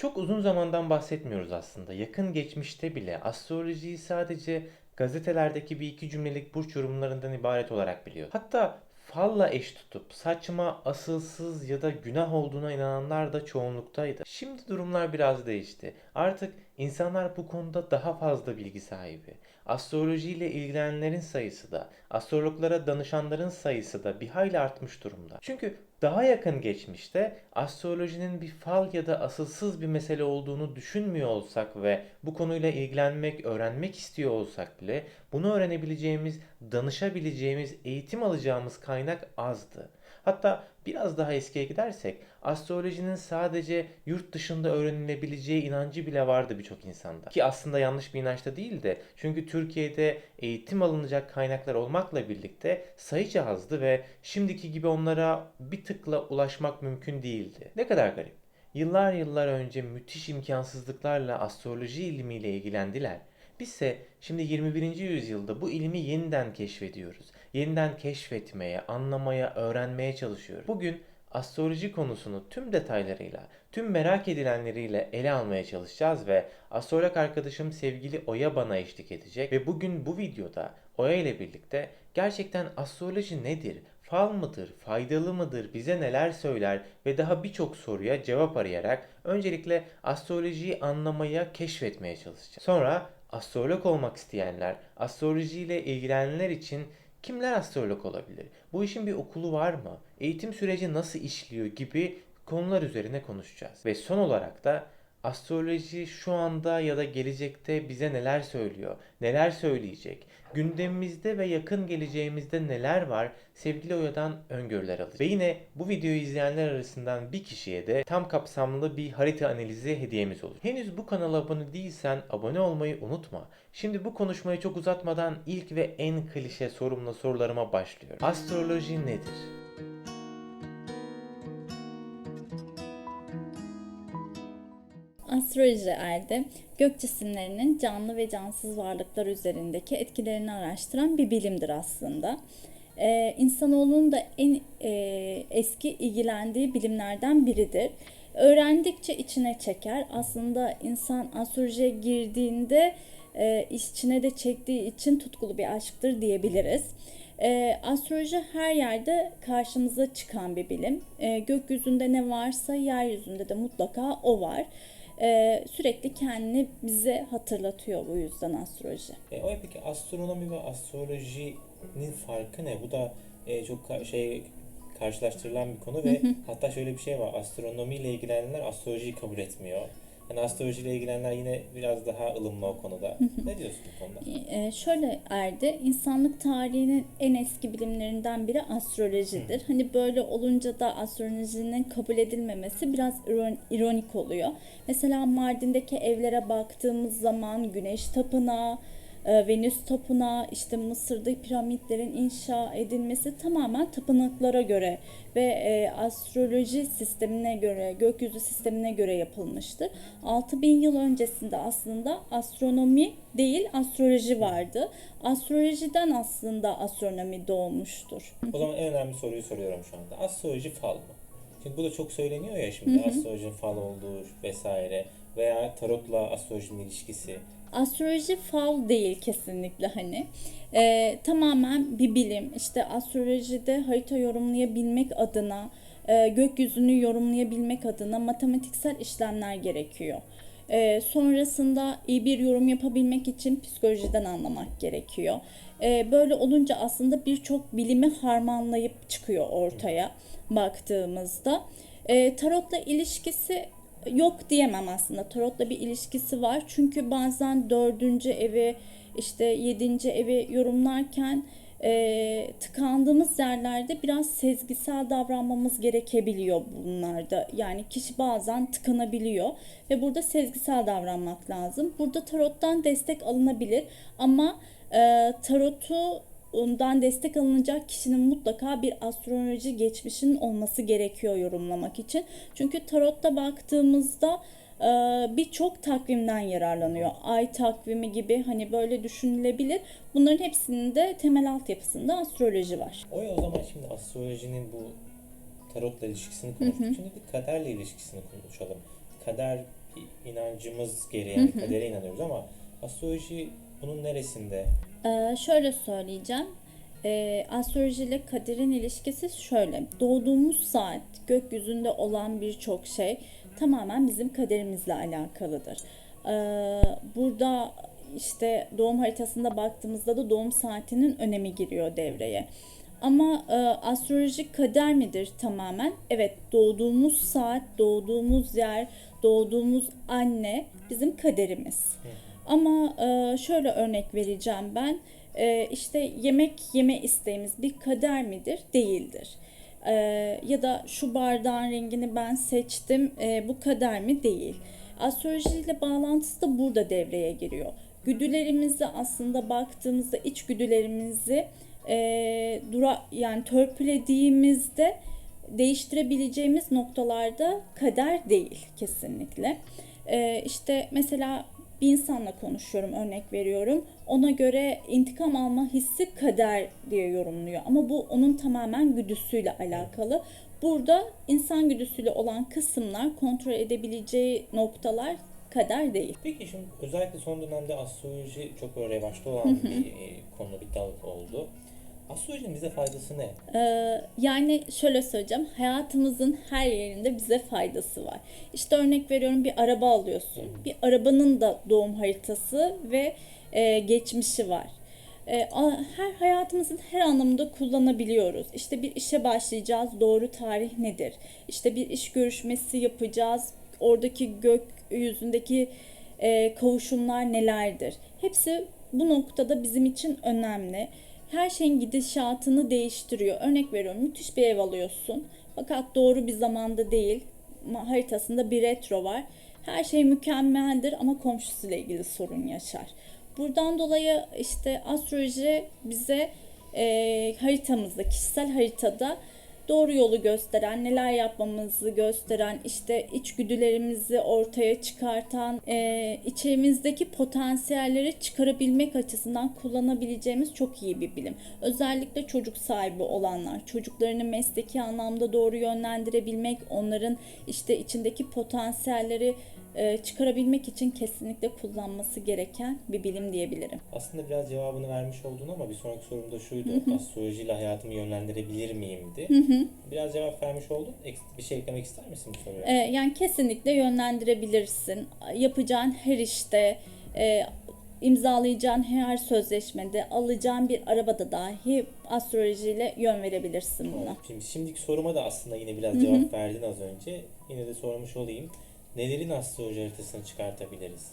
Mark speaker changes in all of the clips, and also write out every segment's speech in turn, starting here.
Speaker 1: Çok uzun zamandan bahsetmiyoruz aslında. Yakın geçmişte bile astrolojiyi sadece gazetelerdeki bir iki cümlelik burç yorumlarından ibaret olarak biliyor. Hatta falla eş tutup saçma, asılsız ya da günah olduğuna inananlar da çoğunluktaydı. Şimdi durumlar biraz değişti. Artık insanlar bu konuda daha fazla bilgi sahibi. Astrolojiyle ilgilenenlerin sayısı da, astrologlara danışanların sayısı da bir hayli artmış durumda. Çünkü daha yakın geçmişte astrolojinin bir fal ya da asılsız bir mesele olduğunu düşünmüyor olsak ve bu konuyla ilgilenmek, öğrenmek istiyor olsak bile bunu öğrenebileceğimiz, danışabileceğimiz, eğitim alacağımız kaynak azdı. Hatta biraz daha eskiye gidersek astrolojinin sadece yurt dışında öğrenilebileceği inancı bile vardı birçok insanda. Ki aslında yanlış bir inançta değil de çünkü Türkiye'de eğitim alınacak kaynaklar olmakla birlikte sayıca azdı ve şimdiki gibi onlara bir tıkla ulaşmak mümkün değildi. Ne kadar garip. Yıllar yıllar önce müthiş imkansızlıklarla astroloji ilmiyle ilgilendiler. Bizse şimdi 21. yüzyılda bu ilmi yeniden keşfediyoruz. Yeniden keşfetmeye, anlamaya, öğrenmeye çalışıyoruz. Bugün astroloji konusunu tüm detaylarıyla, tüm merak edilenleriyle ele almaya çalışacağız ve astrolog arkadaşım sevgili Oya bana eşlik edecek ve bugün bu videoda Oya ile birlikte gerçekten astroloji nedir, fal mıdır, faydalı mıdır, bize neler söyler ve daha birçok soruya cevap arayarak öncelikle astrolojiyi anlamaya, keşfetmeye çalışacağız. Sonra astrolog olmak isteyenler, astrolojiyle ilgilenenler için kimler astrolog olabilir? Bu işin bir okulu var mı? Eğitim süreci nasıl işliyor gibi konular üzerine konuşacağız. Ve son olarak da astroloji şu anda ya da gelecekte bize neler söylüyor? Neler söyleyecek? Gündemimizde ve yakın geleceğimizde neler var? Sevgili Oya'dan öngörüler alacağız. Ve yine bu videoyu izleyenler arasından bir kişiye de tam kapsamlı bir harita analizi hediyemiz olur. Henüz bu kanala abone değilsen abone olmayı unutma. Şimdi bu konuşmayı çok uzatmadan ilk ve en klişe sorumla sorularıma başlıyorum. Astroloji nedir?
Speaker 2: Astroloji erde gök cisimlerinin canlı ve cansız varlıklar üzerindeki etkilerini araştıran bir bilimdir aslında. Ee, insanoğlunun da en e, eski ilgilendiği bilimlerden biridir. Öğrendikçe içine çeker. Aslında insan astrolojiye girdiğinde e, içine de çektiği için tutkulu bir aşktır diyebiliriz. E, astroloji her yerde karşımıza çıkan bir bilim. E, gökyüzünde ne varsa yeryüzünde de mutlaka o var. E, sürekli kendini bize hatırlatıyor bu yüzden astroloji.
Speaker 3: E, o peki astronomi ve astrolojinin farkı ne? Bu da e, çok şey karşılaştırılan bir konu ve hatta şöyle bir şey var. Astronomiyle ilgilenenler astrolojiyi kabul etmiyor. Yani astrolojiyle ilgilenenler yine biraz daha ılımlı o konuda. ne diyorsun bu konuda?
Speaker 2: Ee, şöyle Erdi, insanlık tarihinin en eski bilimlerinden biri astrolojidir. Hani böyle olunca da astrolojinin kabul edilmemesi biraz iron- ironik oluyor. Mesela Mardin'deki evlere baktığımız zaman Güneş Tapınağı, Venüs Tapınağı, işte Mısır'da piramitlerin inşa edilmesi tamamen tapınaklara göre ve e, astroloji sistemine göre, gökyüzü sistemine göre yapılmıştır. 6000 yıl öncesinde aslında astronomi değil astroloji vardı. Astrolojiden aslında astronomi doğmuştur.
Speaker 3: O zaman en önemli soruyu soruyorum şu anda. Astroloji fal mı? Çünkü bu da çok söyleniyor ya şimdi astrolojinin fal olduğu vesaire veya tarotla astrolojinin ilişkisi.
Speaker 2: Astroloji fal değil kesinlikle hani. Ee, tamamen bir bilim. İşte astrolojide harita yorumlayabilmek adına, e, gökyüzünü yorumlayabilmek adına matematiksel işlemler gerekiyor. Ee, sonrasında iyi bir yorum yapabilmek için psikolojiden anlamak gerekiyor. Ee, böyle olunca aslında birçok bilimi harmanlayıp çıkıyor ortaya baktığımızda. Ee, tarotla ilişkisi yok diyemem aslında. Tarotla bir ilişkisi var. Çünkü bazen dördüncü evi işte yedinci evi yorumlarken e, tıkandığımız yerlerde biraz sezgisel davranmamız gerekebiliyor bunlarda. Yani kişi bazen tıkanabiliyor ve burada sezgisel davranmak lazım. Burada tarottan destek alınabilir ama e, tarotu ondan destek alınacak kişinin mutlaka bir astroloji geçmişinin olması gerekiyor yorumlamak için. Çünkü tarotta baktığımızda e, birçok takvimden yararlanıyor. Ay takvimi gibi hani böyle düşünülebilir. Bunların hepsinin de temel altyapısında astroloji var.
Speaker 3: O ya o zaman şimdi astrolojinin bu tarotla ilişkisini konuştuk. Şimdi bir kaderle ilişkisini konuşalım. Kader
Speaker 1: inancımız gereği yani kadere inanıyoruz ama astroloji bunun neresinde?
Speaker 2: Ee, şöyle söyleyeceğim. Ee, astroloji ile kaderin ilişkisi şöyle. Doğduğumuz saat, gökyüzünde olan birçok şey tamamen bizim kaderimizle alakalıdır. Ee, burada işte doğum haritasında baktığımızda da doğum saatinin önemi giriyor devreye. Ama e, astrolojik kader midir tamamen? Evet, doğduğumuz saat, doğduğumuz yer, doğduğumuz anne bizim kaderimiz. Ama e, şöyle örnek vereceğim ben. E, işte yemek yeme isteğimiz bir kader midir? Değildir. E, ya da şu bardağın rengini ben seçtim, bu kader mi? Değil. Astrolojiyle bağlantısı da burada devreye giriyor. Güdülerimizi aslında baktığımızda iç güdülerimizi e, dura yani törpülediğimizde değiştirebileceğimiz noktalarda kader değil kesinlikle. E, işte mesela bir insanla konuşuyorum örnek veriyorum. Ona göre intikam alma hissi kader diye yorumluyor. Ama bu onun tamamen güdüsüyle alakalı. Burada insan güdüsüyle olan kısımlar kontrol edebileceği noktalar kader değil.
Speaker 1: Peki şimdi özellikle son dönemde astroloji çok revaçta olan bir e, konu, bir dal oldu. Astrolojinin bize faydası ne?
Speaker 2: Ee, yani şöyle söyleyeceğim. Hayatımızın her yerinde bize faydası var. İşte örnek veriyorum bir araba alıyorsun. Bir arabanın da doğum haritası ve e, geçmişi var. E, her hayatımızın her anlamında kullanabiliyoruz. İşte bir işe başlayacağız. Doğru tarih nedir? İşte bir iş görüşmesi yapacağız. Oradaki gökyüzündeki e, kavuşumlar nelerdir? Hepsi bu noktada bizim için önemli. Her şeyin gidişatını değiştiriyor. Örnek veriyorum müthiş bir ev alıyorsun. Fakat doğru bir zamanda değil. Haritasında bir retro var. Her şey mükemmeldir ama komşusuyla ilgili sorun yaşar. Buradan dolayı işte astroloji bize e, haritamızda, kişisel haritada doğru yolu gösteren, neler yapmamızı gösteren, işte içgüdülerimizi ortaya çıkartan, e, içimizdeki potansiyelleri çıkarabilmek açısından kullanabileceğimiz çok iyi bir bilim. Özellikle çocuk sahibi olanlar, çocuklarını mesleki anlamda doğru yönlendirebilmek, onların işte içindeki potansiyelleri çıkarabilmek için kesinlikle kullanması gereken bir bilim diyebilirim.
Speaker 1: Aslında biraz cevabını vermiş oldun ama bir sonraki sorum da şuydu. Astrolojiyle hayatımı yönlendirebilir miyimdi? Biraz cevap vermiş oldun. Bir şey eklemek ister misin bu soruya?
Speaker 2: E, yani kesinlikle yönlendirebilirsin. Yapacağın her işte, e, imzalayacağın her sözleşmede, alacağın bir arabada dahi astrolojiyle yön verebilirsin buna.
Speaker 1: Şimdi şimdiki soruma da aslında yine biraz cevap verdin az önce. Yine de sormuş olayım. Nelerin astroloji haritasını çıkartabiliriz?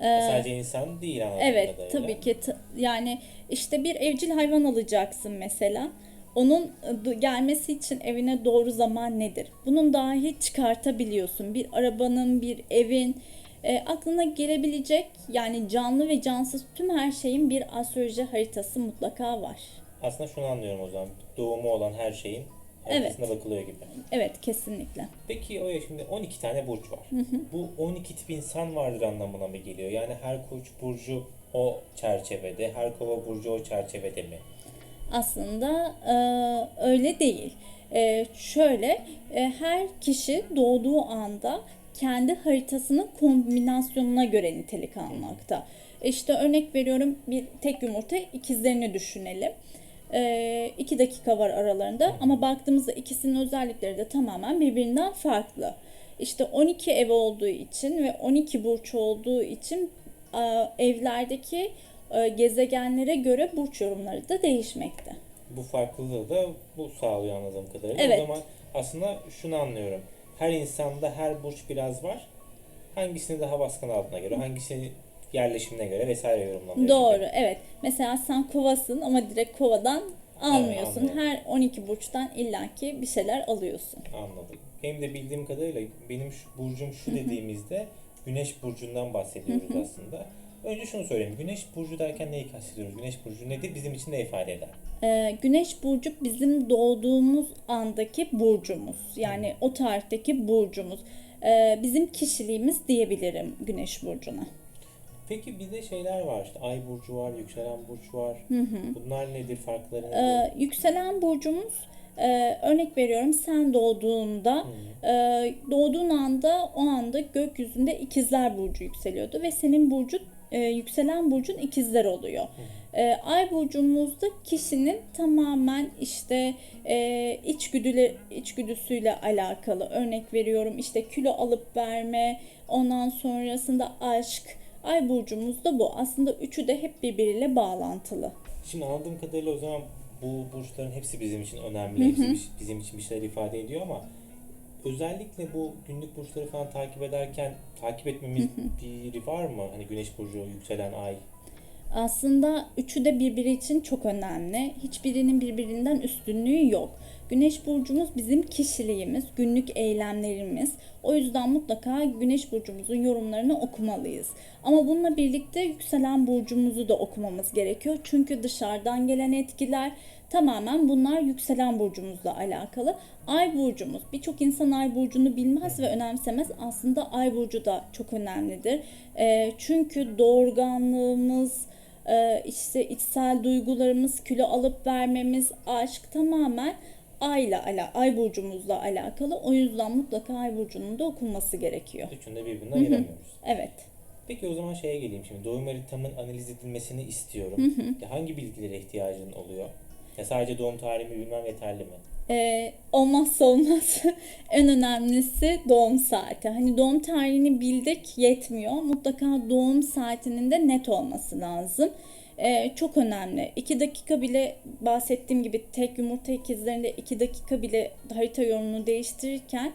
Speaker 1: Sadece insan değil anladığım
Speaker 2: Evet
Speaker 1: kadarıyla.
Speaker 2: tabii ki yani işte bir evcil hayvan alacaksın mesela. Onun e, gelmesi için evine doğru zaman nedir? Bunun dahi çıkartabiliyorsun. Bir arabanın, bir evin e, aklına gelebilecek yani canlı ve cansız tüm her şeyin bir astroloji haritası mutlaka var.
Speaker 1: Aslında şunu anlıyorum o zaman. Doğumu olan her şeyin haritasına bakılıyor gibi.
Speaker 2: Evet kesinlikle.
Speaker 1: Peki o ya şimdi 12 tane burç var. Bu 12 tip insan vardır anlamına mı geliyor? Yani her koç burcu o çerçevede, her kova burcu o çerçevede mi?
Speaker 2: aslında e, öyle değil. E, şöyle e, her kişi doğduğu anda kendi haritasının kombinasyonuna göre nitelik almakta. İşte örnek veriyorum bir tek yumurta ikizlerini düşünelim. E, iki dakika var aralarında ama baktığımızda ikisinin özellikleri de tamamen birbirinden farklı. İşte 12 ev olduğu için ve 12 burç olduğu için evlerdeki e, gezegenlere göre burç yorumları da değişmekte.
Speaker 1: Bu farklılığı da bu sağlıyor anladığım kadarıyla.
Speaker 2: Evet.
Speaker 1: O zaman aslında şunu anlıyorum. Her insanda her burç biraz var. Hangisini daha baskın aldığına göre, hangisini yerleşimine göre vesaire yorumlanıyor.
Speaker 2: Doğru,
Speaker 1: gibi.
Speaker 2: evet. Mesela sen kovasın ama direkt kovadan almıyorsun.
Speaker 1: anlıyorum.
Speaker 2: Her 12 burçtan illaki bir şeyler alıyorsun.
Speaker 1: Anladım. Benim de bildiğim kadarıyla benim şu, burcum şu dediğimizde Güneş burcundan bahsediyoruz aslında. Önce şunu söyleyeyim. Güneş burcu derken neyi kastediyoruz? Güneş burcu nedir? Bizim için ne ifade eder?
Speaker 2: Ee, güneş burcu bizim doğduğumuz andaki burcumuz. Yani o tarihteki burcumuz. Ee, bizim kişiliğimiz diyebilirim güneş burcuna.
Speaker 1: Peki bir de şeyler var. İşte ay burcu var, yükselen burç var. Bunlar nedir? Farkları nedir?
Speaker 2: Ee, yükselen burcumuz Ee, örnek veriyorum sen doğduğunda e, doğduğun anda o anda gökyüzünde ikizler burcu yükseliyordu ve senin burcun e, yükselen burcun ikizler oluyor. E, ay burcumuzda kişinin tamamen işte e, içgüdüle, içgüdüsüyle alakalı. Örnek veriyorum işte kilo alıp verme, ondan sonrasında aşk. Ay burcumuzda bu. Aslında üçü de hep birbiriyle bağlantılı.
Speaker 1: Şimdi anladığım kadarıyla o zaman bu burçların hepsi bizim için önemli, hepsi biz- bizim için bir şeyler ifade ediyor ama özellikle bu günlük burçları falan takip ederken takip etmemiz biri var mı? Hani güneş burcu, yükselen ay.
Speaker 2: Aslında üçü de birbiri için çok önemli. Hiçbirinin birbirinden üstünlüğü yok. Güneş burcumuz bizim kişiliğimiz, günlük eylemlerimiz. O yüzden mutlaka Güneş burcumuzun yorumlarını okumalıyız. Ama bununla birlikte yükselen burcumuzu da okumamız gerekiyor. Çünkü dışarıdan gelen etkiler tamamen bunlar yükselen burcumuzla alakalı. Ay burcumuz. Birçok insan ay burcunu bilmez ve önemsemez. Aslında ay burcu da çok önemlidir. Ee, çünkü doğurganlığımız, e, işte içsel duygularımız, kilo alıp vermemiz, aşk tamamen ayla ala, ay burcumuzla alakalı. O yüzden mutlaka ay burcunun da okunması gerekiyor.
Speaker 1: Üçünü de birbirinden ayıramıyoruz.
Speaker 2: Evet.
Speaker 1: Peki o zaman şeye geleyim şimdi. Doğum haritamın analiz edilmesini istiyorum. Ya hangi bilgilere ihtiyacın oluyor? Ya sadece doğum tarihimi bilmem yeterli mi?
Speaker 2: Ee, olmazsa olmaz en önemlisi doğum saati. Hani doğum tarihini bildik yetmiyor. Mutlaka doğum saatinin de net olması lazım. Ee, çok önemli. 2 dakika bile bahsettiğim gibi tek yumurta ikizlerinde 2 dakika bile harita yorumunu değiştirirken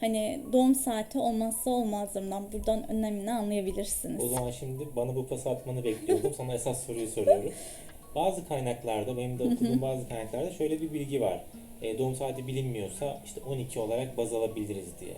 Speaker 2: hani doğum saati olmazsa olmazlarından buradan önemini anlayabilirsiniz.
Speaker 1: O zaman şimdi bana bu pası atmanı bekliyordum. Sana esas soruyu soruyorum. Bazı kaynaklarda, benim de okuduğum bazı kaynaklarda şöyle bir bilgi var. E, doğum saati bilinmiyorsa işte 12 olarak baz alabiliriz diye.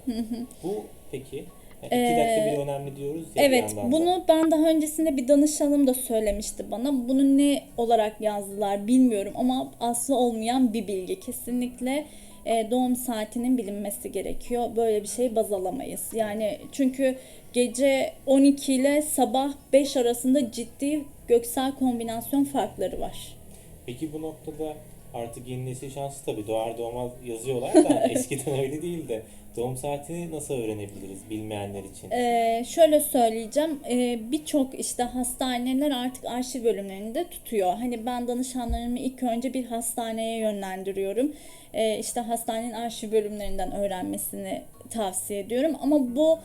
Speaker 1: Bu peki? Yani iki dakika bile önemli diyoruz ya bir
Speaker 2: Evet,
Speaker 1: da.
Speaker 2: bunu ben daha öncesinde bir danışanım da söylemişti bana. Bunu ne olarak yazdılar bilmiyorum ama aslı olmayan bir bilgi. Kesinlikle e, doğum saatinin bilinmesi gerekiyor. Böyle bir şey baz alamayız. Yani çünkü gece 12 ile sabah 5 arasında ciddi göksel kombinasyon farkları var.
Speaker 1: Peki bu noktada artık yeni nesil şansı tabii doğar doğmaz yazıyorlar da eskiden öyle değildi. Doğum saatini nasıl öğrenebiliriz bilmeyenler için?
Speaker 2: Ee, şöyle söyleyeceğim. Ee, Birçok işte hastaneler artık arşiv bölümlerinde tutuyor. Hani ben danışanlarımı ilk önce bir hastaneye yönlendiriyorum. Ee, işte hastanenin arşiv bölümlerinden öğrenmesini tavsiye ediyorum. Ama bu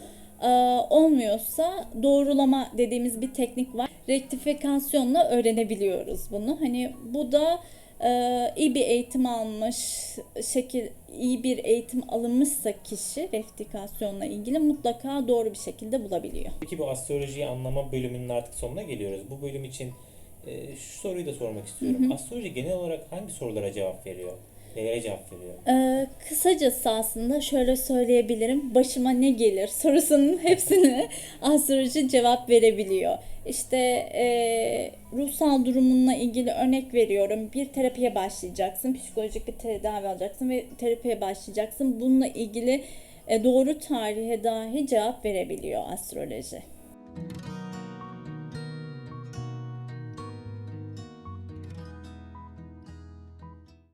Speaker 2: e, olmuyorsa doğrulama dediğimiz bir teknik var. Rektifikasyonla öğrenebiliyoruz bunu. Hani bu da e, iyi bir eğitim almış şekil iyi bir eğitim alınmışsa kişi rektikasyonla ilgili mutlaka doğru bir şekilde bulabiliyor.
Speaker 1: Peki bu astrolojiyi anlama bölümünün artık sonuna geliyoruz. Bu bölüm için e, şu soruyu da sormak istiyorum. Astroloji genel olarak hangi sorulara cevap veriyor? Nelere cevap veriyor?
Speaker 2: Ee, kısacası aslında şöyle söyleyebilirim. Başıma ne gelir sorusunun hepsine astroloji cevap verebiliyor. İşte e, ruhsal durumunla ilgili örnek veriyorum. Bir terapiye başlayacaksın. Psikolojik bir tedavi alacaksın ve terapiye başlayacaksın. Bununla ilgili e, doğru tarihe dahi cevap verebiliyor astroloji.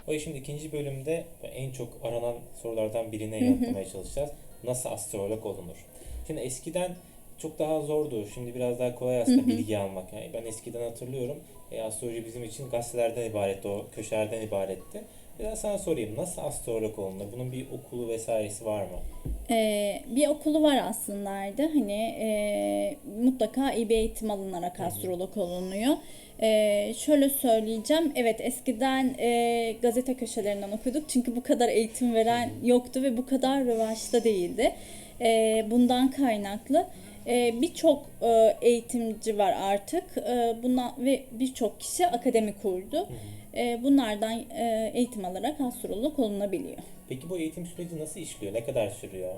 Speaker 1: O şimdi ikinci bölümde en çok aranan sorulardan birine yanıtlamaya çalışacağız. Nasıl astrolog olunur? Şimdi eskiden çok daha zordu. Şimdi biraz daha kolay aslında bilgi almak. Yani ben eskiden hatırlıyorum. E, astroloji bizim için gazetelerden ibaretti, o köşelerden ibaretti. Biraz sana sorayım. Nasıl astrolog olunur? Bunun bir okulu vesairesi var mı?
Speaker 2: Ee, bir okulu var aslında. Hani e, mutlaka iyi bir eğitim alınarak astrolog olunuyor. Ee, şöyle söyleyeceğim. Evet eskiden e, gazete köşelerinden okuduk. Çünkü bu kadar eğitim veren yoktu ve bu kadar revaçta değildi. Ee, bundan kaynaklı. Ee, birçok e, eğitimci var artık. Ee, buna ve birçok kişi akademi kurdu. Ee, bunlardan e, eğitim alarak astrolog olunabiliyor.
Speaker 1: Peki bu eğitim süreci nasıl işliyor? Ne kadar sürüyor?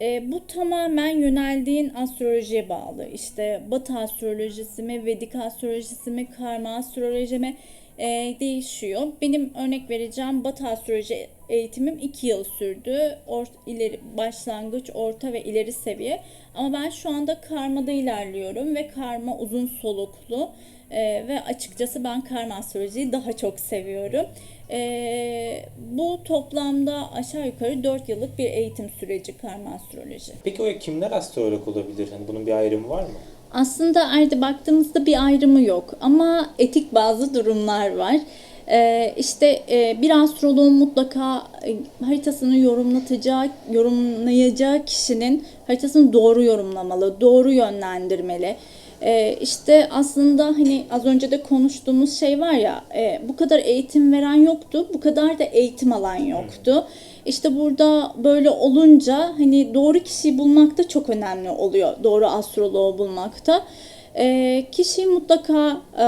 Speaker 2: E, bu tamamen yöneldiğin astrolojiye bağlı. İşte Batı astrolojisi mi, Vedik astrolojisi mi, Karma astroloji mi? e, değişiyor. Benim örnek vereceğim Batı astroloji eğitimim 2 yıl sürdü. Ort, ileri, başlangıç, orta ve ileri seviye. Ama ben şu anda karmada ilerliyorum ve karma uzun soluklu. E, ve açıkçası ben karma astrolojiyi daha çok seviyorum. E, bu toplamda aşağı yukarı 4 yıllık bir eğitim süreci karma astroloji.
Speaker 1: Peki o kimler astrolog olabilir? Hani bunun bir ayrımı var mı?
Speaker 2: Aslında Erdi baktığımızda bir ayrımı yok ama etik bazı durumlar var. Ee, işte e, bir astroloğun mutlaka e, haritasını yorumlatacağı, yorumlayacağı kişinin haritasını doğru yorumlamalı, doğru yönlendirmeli. Ee, işte aslında hani az önce de konuştuğumuz şey var ya, e, bu kadar eğitim veren yoktu, bu kadar da eğitim alan yoktu. İşte burada böyle olunca hani doğru kişiyi bulmak da çok önemli oluyor. Doğru astroloğu bulmakta. Ee, kişiyi mutlaka e,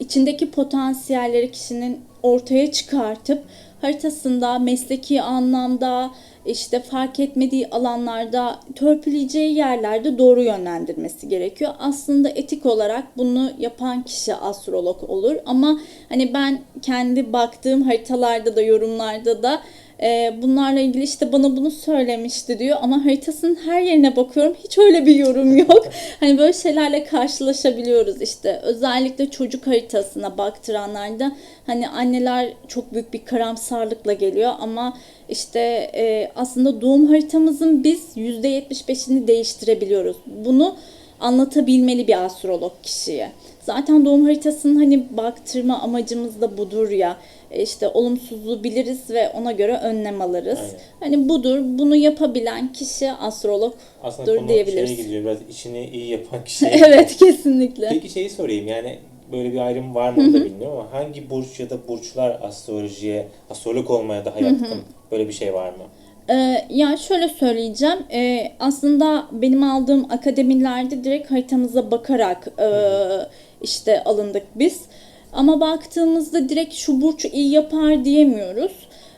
Speaker 2: içindeki potansiyelleri kişinin ortaya çıkartıp haritasında mesleki anlamda işte fark etmediği alanlarda törpüleyeceği yerlerde doğru yönlendirmesi gerekiyor. Aslında etik olarak bunu yapan kişi astrolog olur ama hani ben kendi baktığım haritalarda da yorumlarda da e, bunlarla ilgili işte bana bunu söylemişti diyor ama haritasının her yerine bakıyorum hiç öyle bir yorum yok. hani böyle şeylerle karşılaşabiliyoruz işte özellikle çocuk haritasına baktıranlarda hani anneler çok büyük bir karamsarlıkla geliyor ama işte e, aslında doğum haritamızın biz %75'ini değiştirebiliyoruz. Bunu anlatabilmeli bir astrolog kişiye. Zaten doğum haritasının hani baktırma amacımız da budur ya. E, işte olumsuzluğu biliriz ve ona göre önlem alırız.
Speaker 1: Aynen.
Speaker 2: Hani budur. Bunu yapabilen kişi astrolog.
Speaker 1: Aslında konu
Speaker 2: diyebiliriz.
Speaker 1: şeye gidiyor. Biraz işini iyi yapan kişi.
Speaker 2: evet kesinlikle.
Speaker 1: Peki şeyi sorayım yani böyle bir ayrım var mı da bilmiyorum ama hangi burç ya da burçlar astrolojiye, astrolog olmaya daha yatkın? Böyle bir şey var mı?
Speaker 2: Ee, ya şöyle söyleyeceğim. Ee, aslında benim aldığım akademilerde direkt haritamıza bakarak e, işte alındık biz. Ama baktığımızda direkt şu burç iyi yapar diyemiyoruz.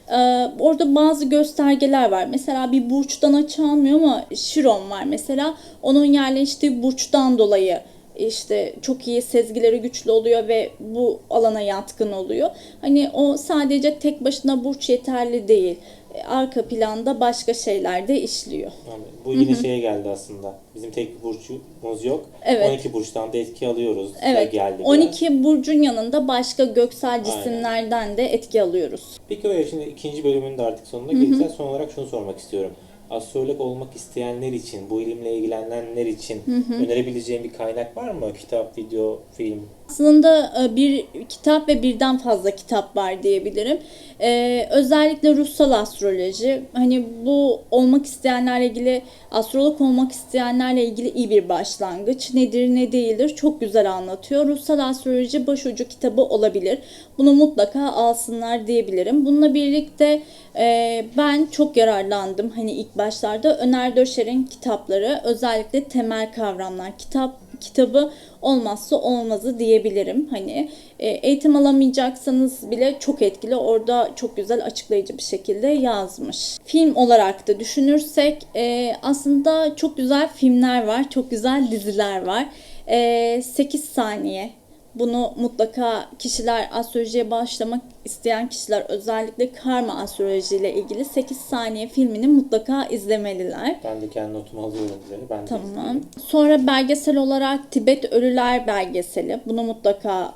Speaker 2: Ee, orada bazı göstergeler var. Mesela bir burçtan açı almıyor ama Şiron var mesela. Onun yerleştiği burçtan dolayı işte çok iyi sezgileri güçlü oluyor ve bu alana yatkın oluyor. Hani o sadece tek başına burç yeterli değil. Arka planda başka şeyler de işliyor.
Speaker 1: Yani bu yine şeye geldi aslında. Bizim tek bir burcumuz yok.
Speaker 2: Evet.
Speaker 1: 12 burçtan da etki alıyoruz.
Speaker 2: Evet.
Speaker 1: geldi biraz.
Speaker 2: 12 burcun yanında başka göksel cisimlerden de etki alıyoruz.
Speaker 1: Peki öyle şimdi ikinci bölümün de artık sonuna geleceğiz. Son olarak şunu sormak istiyorum. Astrolog olmak isteyenler için, bu ilimle ilgilenenler için önerebileceğim bir kaynak var mı? Kitap, video, film?
Speaker 2: Aslında e, bir kitap ve birden fazla kitap var diyebilirim. Ee, özellikle ruhsal astroloji. Hani bu olmak isteyenlerle ilgili, astrolog olmak isteyenlerle ilgili iyi bir başlangıç. Nedir ne değildir çok güzel anlatıyor. Ruhsal astroloji başucu kitabı olabilir. Bunu mutlaka alsınlar diyebilirim. Bununla birlikte e, ben çok yararlandım. Hani ilk başlarda Öner Döşer'in kitapları özellikle temel kavramlar kitap kitabı olmazsa olmazı diyebilirim. Hani e, eğitim alamayacaksanız bile çok etkili. Orada çok güzel açıklayıcı bir şekilde yazmış. Film olarak da düşünürsek e, aslında çok güzel filmler var. Çok güzel diziler var. E, 8 saniye bunu mutlaka kişiler astrolojiye başlamak isteyen kişiler özellikle karma astroloji ile ilgili 8 saniye filmini mutlaka izlemeliler.
Speaker 1: Ben de kendi notumu alıyorum üzerine. Ben de
Speaker 2: Tamam.
Speaker 1: izleyeyim.
Speaker 2: Sonra belgesel olarak Tibet Ölüler belgeseli. Bunu mutlaka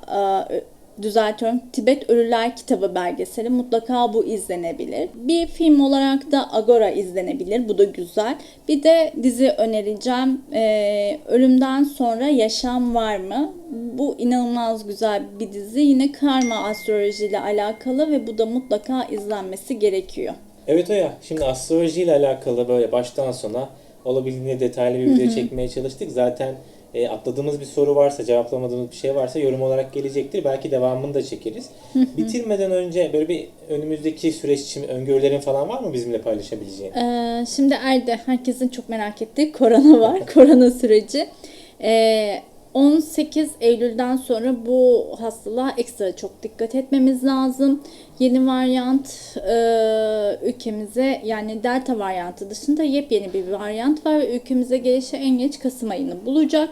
Speaker 2: e, düzeltiyorum. Tibet Ölüler kitabı belgeseli. Mutlaka bu izlenebilir. Bir film olarak da Agora izlenebilir. Bu da güzel. Bir de dizi önereceğim. E, Ölümden sonra yaşam var mı? Bu inanılmaz güzel bir dizi. Yine karma astroloji ile alakalı ve bu da mutlaka izlenmesi gerekiyor.
Speaker 1: Evet Oya, şimdi astroloji ile alakalı böyle baştan sona olabildiğince detaylı bir video çekmeye çalıştık. Zaten e, atladığımız bir soru varsa, cevaplamadığımız bir şey varsa yorum olarak gelecektir. Belki devamını da çekeriz. Bitirmeden önce böyle bir önümüzdeki süreç için öngörülerin falan var mı bizimle paylaşabileceğin?
Speaker 2: Ee, şimdi Erde herkesin çok merak ettiği korona var. korona süreci. Ee, 18 Eylül'den sonra bu hastalığa ekstra çok dikkat etmemiz lazım. Yeni varyant e, ülkemize yani delta varyantı dışında yepyeni bir varyant var ve ülkemize gelişi en geç Kasım ayını bulacak.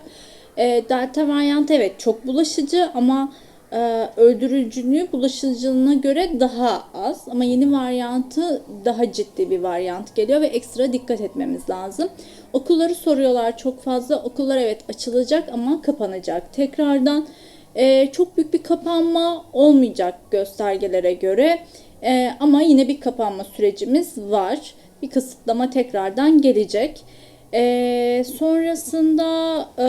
Speaker 2: E, delta varyantı evet çok bulaşıcı ama e, öldürücülüğü bulaşıcılığına göre daha az ama yeni varyantı daha ciddi bir varyant geliyor ve ekstra dikkat etmemiz lazım. Okulları soruyorlar çok fazla. Okullar evet açılacak ama kapanacak. Tekrardan e, çok büyük bir kapanma olmayacak göstergelere göre. E, ama yine bir kapanma sürecimiz var. Bir kısıtlama tekrardan gelecek. E, sonrasında e,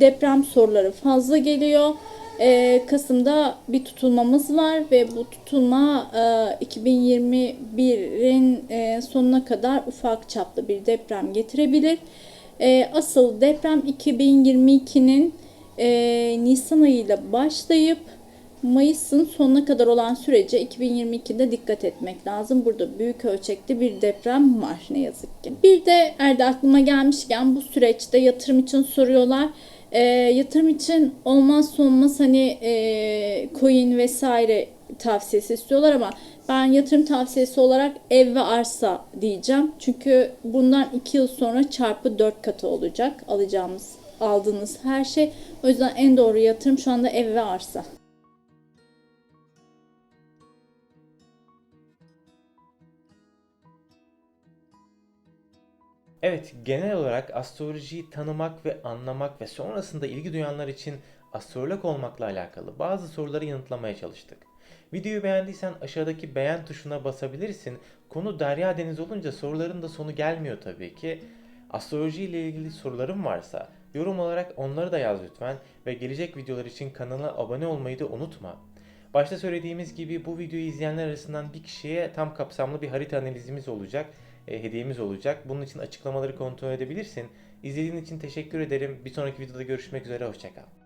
Speaker 2: deprem soruları fazla geliyor. E, Kasım'da bir tutulmamız var ve bu tutulma e, 2021'in e, sonuna kadar ufak çaplı bir deprem getirebilir. E, asıl deprem 2022'nin e, Nisan ayıyla başlayıp Mayıs'ın sonuna kadar olan sürece 2022'de dikkat etmek lazım. Burada büyük ölçekli bir deprem var ne yazık ki. Bir de Erdi aklıma gelmişken bu süreçte yatırım için soruyorlar. E, yatırım için olmazsa olmaz hani e, coin vesaire tavsiyesi istiyorlar ama ben yatırım tavsiyesi olarak ev ve arsa diyeceğim. Çünkü bundan 2 yıl sonra çarpı 4 katı olacak alacağımız aldığınız her şey. O yüzden en doğru yatırım şu anda ev ve arsa.
Speaker 1: Evet, genel olarak astrolojiyi tanımak ve anlamak ve sonrasında ilgi duyanlar için astrolog olmakla alakalı bazı soruları yanıtlamaya çalıştık. Videoyu beğendiysen aşağıdaki beğen tuşuna basabilirsin. Konu derya deniz olunca soruların da sonu gelmiyor tabii ki. Astroloji ile ilgili soruların varsa yorum olarak onları da yaz lütfen ve gelecek videolar için kanala abone olmayı da unutma. Başta söylediğimiz gibi bu videoyu izleyenler arasından bir kişiye tam kapsamlı bir harita analizimiz olacak, e, hediyemiz olacak. Bunun için açıklamaları kontrol edebilirsin. İzlediğin için teşekkür ederim. Bir sonraki videoda görüşmek üzere, hoşçakal.